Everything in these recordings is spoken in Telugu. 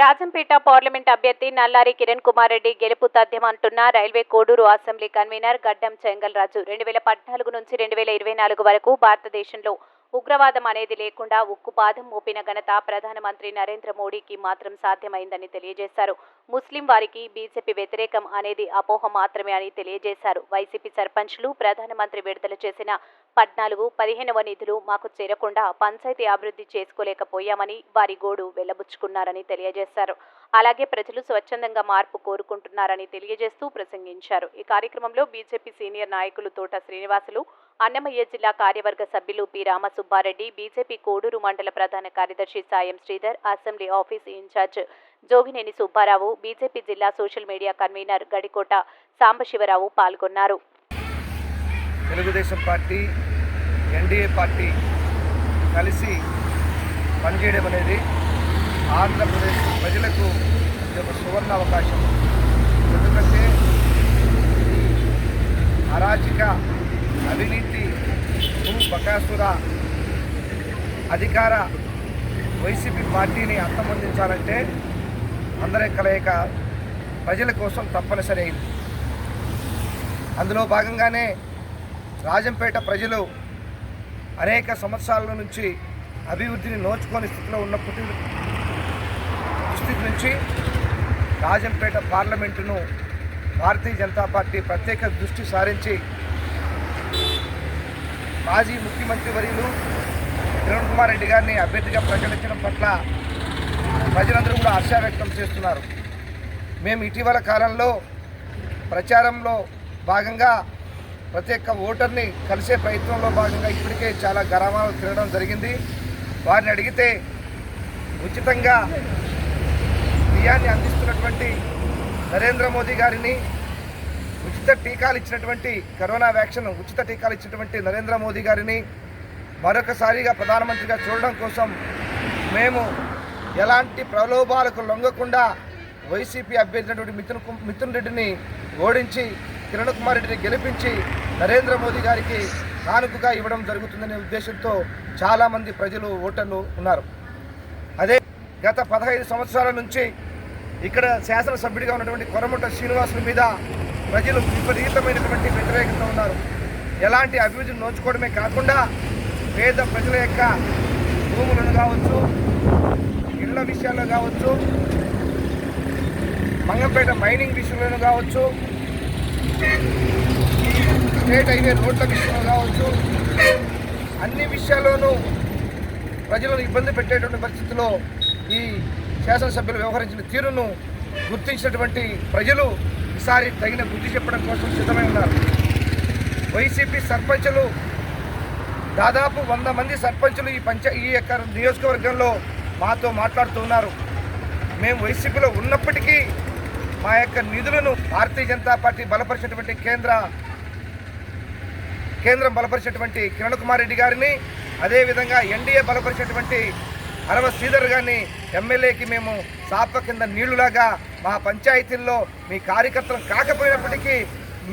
రాజంపేట పార్లమెంట్ అభ్యర్థి నల్లారి కిరణ్ కుమార్ రెడ్డి గెలుపు తథ్యమంటున్న railway Koduru assembly convener Gaddam Chengalraju. రెండు వేల పద్నాలుగు నుంచి రెండు వేల ఇరవై నాలుగు వరకు భారతదేశంలో ఉగ్రవాదం అనేది లేకుండా ఉక్కుపాదం మోపిన ఘనత ప్రధానమంత్రి నరేంద్ర మోడీకి మాత్రం సాధ్యమైందని తెలియజేశారు. ముస్లిం వారికి బీజేపీ వ్యతిరేకం అనేది అపోహ మాత్రమే అని తెలియజేశారు. వైసీపీ సర్పంచ్లు ప్రధానమంత్రి విడుదల చేసిన పద్నాలుగు పదిహేనవ నిధులు మాకు చేరకుండా పంచాయతీ అభివృద్ధి చేసుకోలేకపోయామని వారి గోడు వెళ్ళబుచ్చుకున్నారని తెలియజేశారు. అలాగే ప్రజలు స్వచ్ఛందంగా మార్పు కోరుకుంటున్నారని తెలియజేస్తూ ప్రసంగించారు. ఈ కార్యక్రమంలో బీజేపీ సీనియర్ నాయకులు తోట శ్రీనివాసులు అన్నమయ్య జిల్లా కార్యవర్గ సభ్యులు పి. రామసుబ్బారెడ్డి బీజేపీ కోడూరు మండల ప్రధాన కార్యదర్శి Sayam Sridhar assembly office incharge Jogineni Subbarao BJP జిల్లా social media convener Gadikota Sambasivarao పాల్గొన్నారు. తెలుగుదేశం పార్టీ ఎన్డీఏ పార్టీ కలిసి పనిచేయడం అనేది ఆంధ్రప్రదేశ్ ప్రజలకు ఇది ఒక సువర్ణ అవకాశం. ఎందుకంటే అరాచక అవినీతి భూ బకాసుర అధికార వైసీపీ పార్టీని అంతమొందించాలంటే అందరి కలయిక ప్రజల కోసం తప్పనిసరి అయింది. అందులో భాగంగానే రాజంపేట ప్రజలు అనేక సంవత్సరాల నుంచి అభివృద్ధిని నోచుకొని స్థితిలో ఉన్నప్పటి స్థితి నుంచి రాజంపేట పార్లమెంటును భారతీయ జనతా పార్టీ ప్రత్యేక దృష్టి సారించి మాజీ ముఖ్యమంత్రి వర్యులు కిరణ్ కుమార్ రెడ్డి గారిని అభ్యర్థిగా ప్రకటించడం పట్ల ప్రజలందరూ కూడా హర్ష వ్యక్తం చేస్తున్నారు. మేము ఇటీవల కాలంలో ప్రచారంలో భాగంగా ప్రతి ఒక్క ఓటర్ని కలిసే ప్రయత్నంలో భాగంగా ఇప్పటికే చాలా గ్రామాలు తిరగడం జరిగింది. వారిని అడిగితే ఉచితంగా బియ్యాన్ని అందిస్తున్నటువంటి నరేంద్ర మోదీ గారిని ఉచిత టీకాలు ఇచ్చినటువంటి కరోనా వ్యాక్సిన్ ఉచిత టీకాలు ఇచ్చినటువంటి నరేంద్ర మోదీ గారిని మరొకసారిగా ప్రధానమంత్రిగా చూడడం కోసం మేము ఎలాంటి ప్రలోభాలకు లొంగకుండా వైసీపీ అభ్యర్థి అయినటువంటి మిథున్ మిథున్ రెడ్డిని ఓడించి కిరణ్ కుమార్ రెడ్డిని గెలిపించి నరేంద్ర మోదీ గారికి కానుకగా ఇవ్వడం జరుగుతుందనే ఉద్దేశంతో చాలామంది ప్రజలు ఓటర్లు ఉన్నారు. అదే గత పదహైదు సంవత్సరాల నుంచి ఇక్కడ శాసనసభ్యుడిగా ఉన్నటువంటి కొరమట శ్రీనివాసుల మీద ప్రజలు విపరీతమైనటువంటి వ్యతిరేకత ఉన్నారు. ఎలాంటి అభివృద్ధిని నోచుకోవడమే కాకుండా పేద ప్రజల యొక్క భూములను కావచ్చు ఇళ్ళ విషయాల్లో కావచ్చు మంగంపేట మైనింగ్ విషయంలో కావచ్చు స్టేట్ హైవే రోడ్ల విషయంలో కావచ్చు అన్ని విషయాల్లోనూ ప్రజలను ఇబ్బంది పెట్టేటువంటి పరిస్థితిలో ఈ శాసనసభ్యులు వ్యవహరించిన తీరును గుర్తించినటువంటి ప్రజలు ఈసారి తగిన బుద్ధి చెప్పడం కోసం సిద్ధమై ఉన్నారు. వైసీపీ సర్పంచులు దాదాపు వంద మంది సర్పంచులు ఈ పంచ ఈ యొక్క నియోజకవర్గంలో మాతో మాట్లాడుతున్నారు మేము వైసీపీలో ఉన్నప్పటికీ మా యొక్క నిధులను భారతీయ జనతా పార్టీ బలపరిచినటువంటి కేంద్ర కేంద్రం బలపరిచినటువంటి కిరణ్ కుమార్ రెడ్డి గారిని అదేవిధంగా ఎన్డీఏ బలపరిచినటువంటి అరవ శ్రీధర్ గారిని ఎమ్మెల్యేకి మేము సాప కింద నీళ్ళులాగా మా పంచాయతీల్లో మీ కార్యకర్తలు కాకపోయినప్పటికీ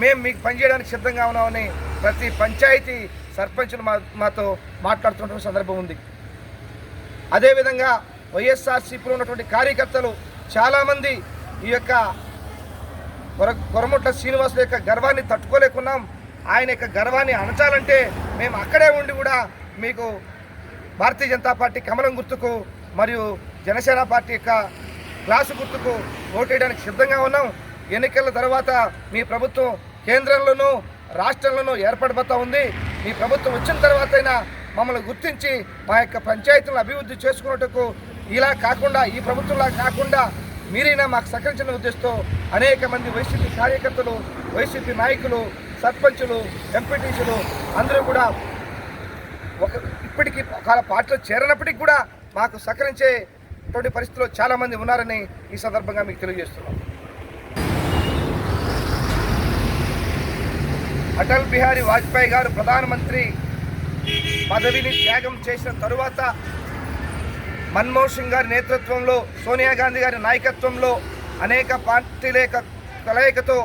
మేము మీకు పనిచేయడానికి సిద్ధంగా ఉన్నామని ప్రతి పంచాయతీ సర్పంచులు మా మాతో మాట్లాడుతున్న సందర్భం ఉంది. అదేవిధంగా వైఎస్ఆర్సీపీలో ఉన్నటువంటి కార్యకర్తలు చాలామంది ఈ యొక్క కొర కొరముట్ల శ్రీనివాసుల యొక్క గర్వాన్ని తట్టుకోలేకున్నాం. ఆయన యొక్క గర్వాన్ని అణచాలంటే మేము అక్కడే ఉండి కూడా మీకు భారతీయ జనతా పార్టీ కమలం గుర్తుకు మరియు జనసేన పార్టీ యొక్క గ్లాసు గుర్తుకు ఓటేయడానికి సిద్ధంగా ఉన్నాం. ఎన్నికల తర్వాత మీ ప్రభుత్వం కేంద్రంలోనూ రాష్ట్రంలోనూ ఏర్పడబోతా ఉంది. మీ ప్రభుత్వం వచ్చిన తర్వాతైనా మమ్మల్ని గుర్తించి మా యొక్క పంచాయతీలను అభివృద్ధి చేసుకున్నట్టుకు ఇలా కాకుండా ఈ ప్రభుత్వంలా కాకుండా మీరైనా మాకు సహకరించిన ఉద్దేశంతో అనేక మంది వైసీపీ కార్యకర్తలు వైసీపీ నాయకులు సర్పంచులు ఎంపీటీసీలు అందరూ కూడా ఒక ఇప్పటికీ ఒకవేళ పార్టీలో చేరినప్పటికి కూడా మాకు సహకరించేటువంటి పరిస్థితిలో చాలామంది ఉన్నారని ఈ సందర్భంగా మీకు తెలియజేస్తున్నాం. అటల్ బిహారీ వాజ్పేయి గారు ప్రధానమంత్రి పదవిని త్యాగం చేసిన తరువాత మన్మోహన్ సింగ్ గారి నేతృత్వంలో సోనియా గాంధీ గారి నాయకత్వంలో అనేక పార్టీల యొక్క కలయికతో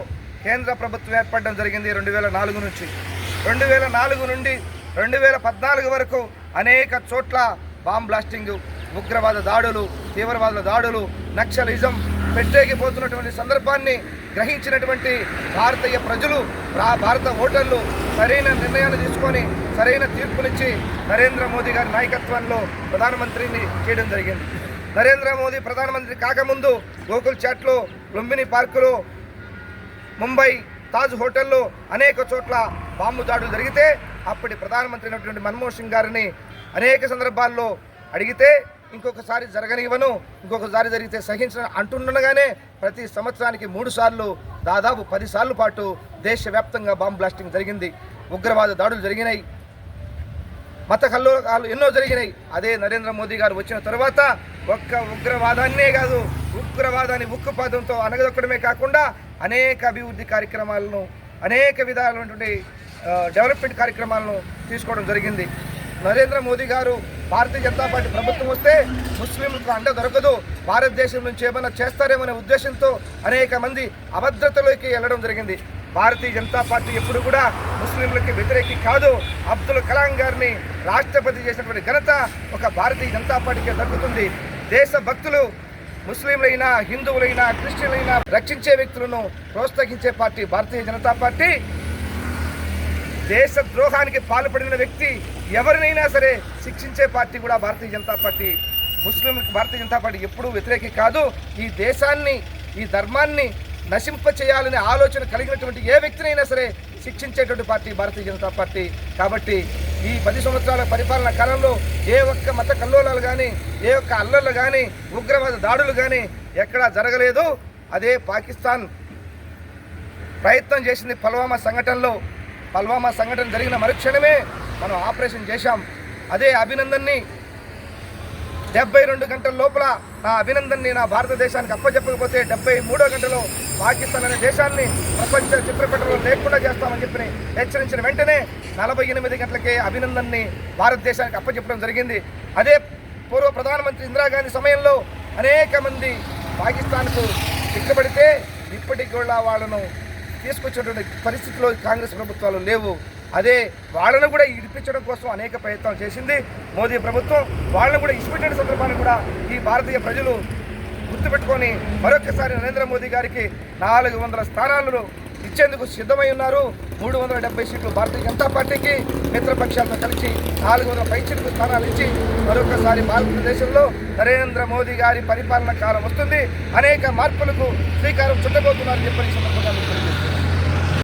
కేంద్ర ప్రభుత్వం ఏర్పడడం జరిగింది రెండు వేల నాలుగు నుంచి. రెండు వేల నాలుగు నుండి రెండు వేల పద్నాలుగు వరకు అనేక చోట్ల బాంబ్ బ్లాస్టింగ్ ఉగ్రవాద దాడులు తీవ్రవాదుల దాడులు నక్సలిజం పెట్టేకిపోతున్నటువంటి సందర్భాన్ని గ్రహించినటువంటి భారతీయ ప్రజలు భారత ఓటర్లు సరైన నిర్ణయాలు తీసుకొని సరైన తీర్పునిచ్చి నరేంద్ర మోదీ గారి నాయకత్వంలో ప్రధానమంత్రిని చేయడం జరిగింది. నరేంద్ర మోదీ ప్రధానమంత్రి కాకముందు గోకుల్ చాట్లో లుంబిని పార్కులో ముంబై తాజ్ హోటల్లో అనేక చోట్ల బాంబు దాడులు జరిగితే అప్పటి ప్రధానమంత్రి అయినటువంటి మన్మోహన్ సింగ్ గారిని అనేక సందర్భాల్లో అడిగితే ఇంకొకసారి జరగనివ్వను ఇంకొకసారి జరిగితే సహించిన అంటుండగానే ప్రతి సంవత్సరానికి మూడు సార్లు దాదాపు పది సార్లు పాటు దేశవ్యాప్తంగా బాంబు బ్లాస్టింగ్ జరిగింది. ఉగ్రవాద దాడులు జరిగినాయి. మత కల్లోకాలు ఎన్నో జరిగినాయి. అదే నరేంద్ర మోదీ గారు వచ్చిన తర్వాత ఒక్క ఉగ్రవాదాన్నే కాదు ఉగ్రవాదాన్ని ఉక్కుపాదంతో అనగదొక్కడమే కాకుండా అనేక అభివృద్ధి కార్యక్రమాలను అనేక విధాలైనటువంటి డెవలప్మెంట్ కార్యక్రమాలను తీసుకోవడం జరిగింది. నరేంద్ర మోదీ గారు భారతీయ జనతా పార్టీ ప్రభుత్వం వస్తే ముస్లింలకు అండ దొరకదు భారతదేశం నుంచి ఏమైనా చేస్తారేమనే ఉద్దేశంతో అనేక మంది అభద్రతలోకి వెళ్ళడం జరిగింది. భారతీయ జనతా పార్టీ ఎప్పుడు కూడా ముస్లింలకి వ్యతిరేకి కాదు. అబ్దుల్ కలాం గారిని రాష్ట్రపతి చేసినటువంటి ఘనత ఒక భారతీయ జనతా పార్టీకి దక్కుతుంది. దేశ భక్తులు ముస్లింలైనా హిందువులైనా క్రిస్టియన్లైనా రక్షించే వ్యక్తులను ప్రోత్సహించే పార్టీ భారతీయ జనతా పార్టీ. దేశ ద్రోహానికి పాల్పడిన వ్యక్తి ఎవరినైనా సరే శిక్షించే పార్టీ కూడా భారతీయ జనతా పార్టీ. ముస్లిం భారతీయ జనతా పార్టీ ఎప్పుడూ వ్యతిరేకి కాదు. ఈ దేశాన్ని ఈ ధర్మాన్ని నశింప చేయాలనే ఆలోచన కలిగినటువంటి ఏ వ్యక్తినైనా సరే శిక్షించేటువంటి పార్టీ భారతీయ జనతా పార్టీ. కాబట్టి ఈ పది సంవత్సరాల పరిపాలన కాలంలో ఏ ఒక్క మత కల్లోలాలు కానీ ఏ ఒక్క అల్లర్లు కానీ ఉగ్రవాద దాడులు కానీ ఎక్కడా జరగలేదు. అదే పాకిస్తాన్ ప్రయత్నం చేసింది పల్వామా సంఘటనలో. పల్వామా సంఘటన జరిగిన మరుక్షణమే మనం ఆపరేషన్ చేశాం. అదే అభినందన్ని డెబ్బై రెండు గంటల లోపల నా అభినందన్ని నా భారతదేశానికి అప్పచెప్పకపోతే డెబ్బై మూడో గంటలో పాకిస్తాన్ అనే దేశాన్ని ప్రపంచ చిత్రపటంలో లేకుండా చేస్తామని చెప్పి హెచ్చరించిన వెంటనే నలభై ఎనిమిది గంటలకే అభినందన్ని భారతదేశానికి అప్పచెప్పడం జరిగింది. అదే పూర్వ ప్రధానమంత్రి ఇందిరాగాంధీ సమయంలో అనేక మంది పాకిస్తాన్కు చిక్కబడితే ఇప్పటికి కూడా వాళ్ళను తీసుకొచ్చేటువంటి పరిస్థితిలో కాంగ్రెస్ ప్రభుత్వాలు లేవు. అదే వాళ్ళను కూడా ఇడిపించడం కోసం అనేక ప్రయత్నాలు చేసింది మోదీ ప్రభుత్వం. వాళ్ళను కూడా ఇష్టపెట్టిన సందర్భాన్ని కూడా ఈ భారతీయ ప్రజలు గుర్తుపెట్టుకొని మరొకసారి నరేంద్ర మోదీ గారికి నాలుగు వందల స్థానాలను ఇచ్చేందుకు సిద్ధమై ఉన్నారు. మూడు వందల డెబ్బై సీట్లు భారతీయ జనతా పార్టీకి మిత్రపక్షాలతో కలిసి నాలుగు వందల పై సీట్లు స్థానాలు ఇచ్చి మరొకసారి భారతదేశంలో నరేంద్ర మోదీ గారి పరిపాలన కాలం వస్తుంది. అనేక మార్పులకు శ్రీకారం చుట్టబోతున్నారని చెప్పని సందర్భంగా